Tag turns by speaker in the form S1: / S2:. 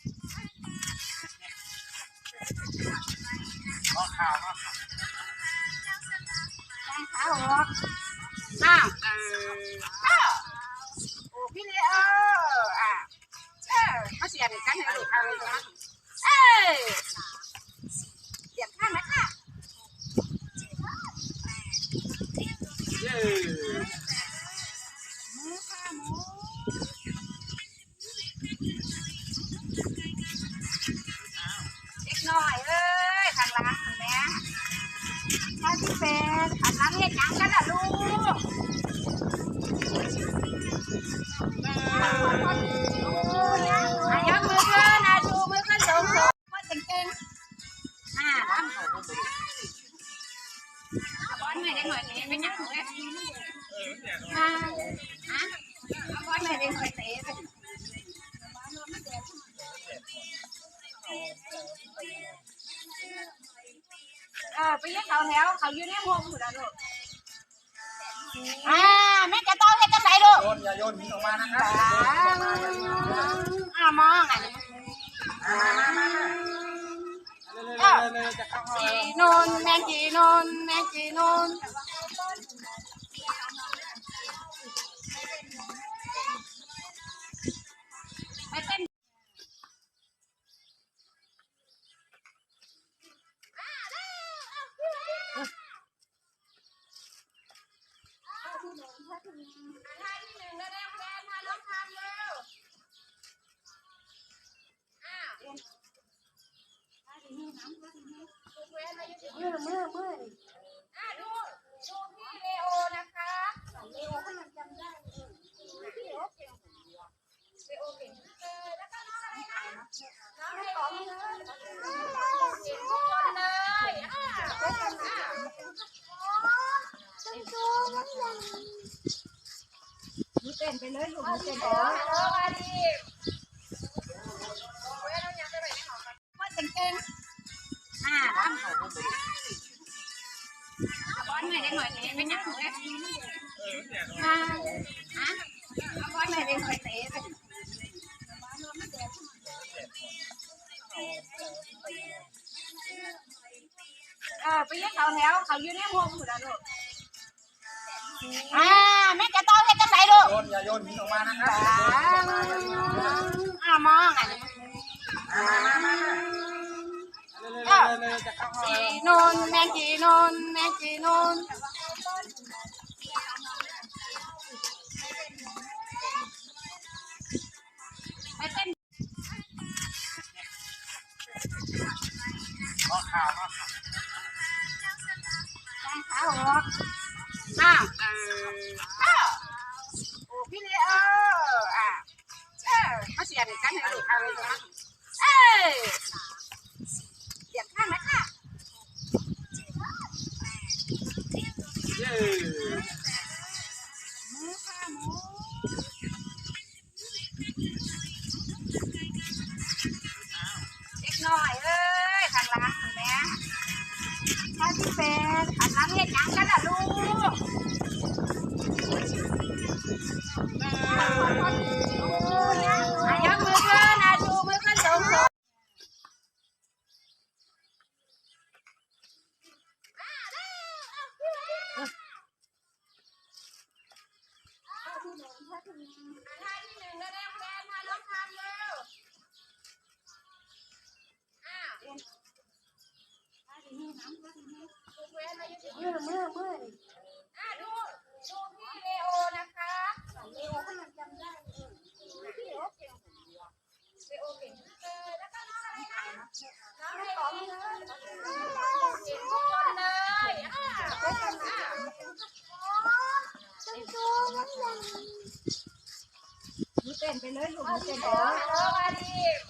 S1: แจ้งขาออกอ้าวเอออ้าวโอ้พี่เลยเอออะเออมาเสียบกันให้ลูกเอาเลยนะเอ้ยเสียบข้างนะค่ะ
S2: เย้
S1: หมูค่ะหมู ข้างหลังเห็นไหมถ้าที่เป็นอันหลังเห็นยังกันล่ะลูก อายกมือขึ้นอาชูมือขึ้นสูงสูงว่าเก่งๆอ่าทำบอไม่ได้หน่อยเตะไปนักเลยอ่าอะบอลไม่ได้หน่อยเตะไปเออไปยักเขาแถวเขาอยู่ในวงอยู่แล้วลูกอ่าแม่จะต้องให้จังไหนลูก
S2: โยนอย่าโยนหินออกมานะครับ
S1: อ่ามองอะ
S2: เร็วๆจะเข้าห้อง
S1: จีนนแม่จีนนแม่จีนน ท่าที่หนึ่งแล้วเร็วแฟนมาน้องทำเร็วอ้าวมือมือมืออะดูดูพี่เลโอนะคะเลโอจำได้พี่เลโอเก่งเลโอเก่งเออแล้วก็น้องอะไรนะน้องของเลยเก่งทุกคนเลยอะอะ
S3: เต้นไปเลยลูกเต้นไป
S1: โอ้
S3: เลย
S1: ฮัลโหลมาดิโอ้ยน้องยังไปไหนไม่หอมกันว่าเก่งๆอ่าบอลไม่ได้หน่อยเตะไปนักเลยอ่าอะบอลไม่ได้หน่อยเตะเออไปยักเขาแถวเขาอยู่ในวงอยู่แล้วลูก อ่าแม่จะต้องให้จังไหนลูก
S2: โยนอย่าโยนหินออกมานะครับ
S1: อ่ามองอะ
S2: เร็วๆเร็วๆจะเข้าห้อง
S1: จี
S2: แล้ว
S1: นนแม่จีนนแม่จีนนไปเต้น
S2: ห้องข่าวห้องข่าว
S1: แจ้งขาอ อมาเสียบกันให้ลูกเอาเลยนะเอ้ยเสียบข้างนะค่ะ
S2: เย้
S1: หมูค่ะหมูเด็กน้อยเอ้ยข้างหลังเห็นไหมถ้าที่เป็นอันหลังเห็นยังกันล่ะลูกอายกมือขึ้นอาชูมือขึ้นสูงสูงท่าที่หนึ่งแล้วเร็วแฟนมาน้องทำเร็วอ้าวมือมือมืออะดูดูพี่เลโอนะคะเลโอถ้ามันจำได้พี่เลโอเก่งเลโอเก่งเออแล้วก็น้องอะไรนะน้องให้ของ เลยเต้
S3: นไปเลยลูกเต้นไปเลย
S1: ฮัลโหลมาดิ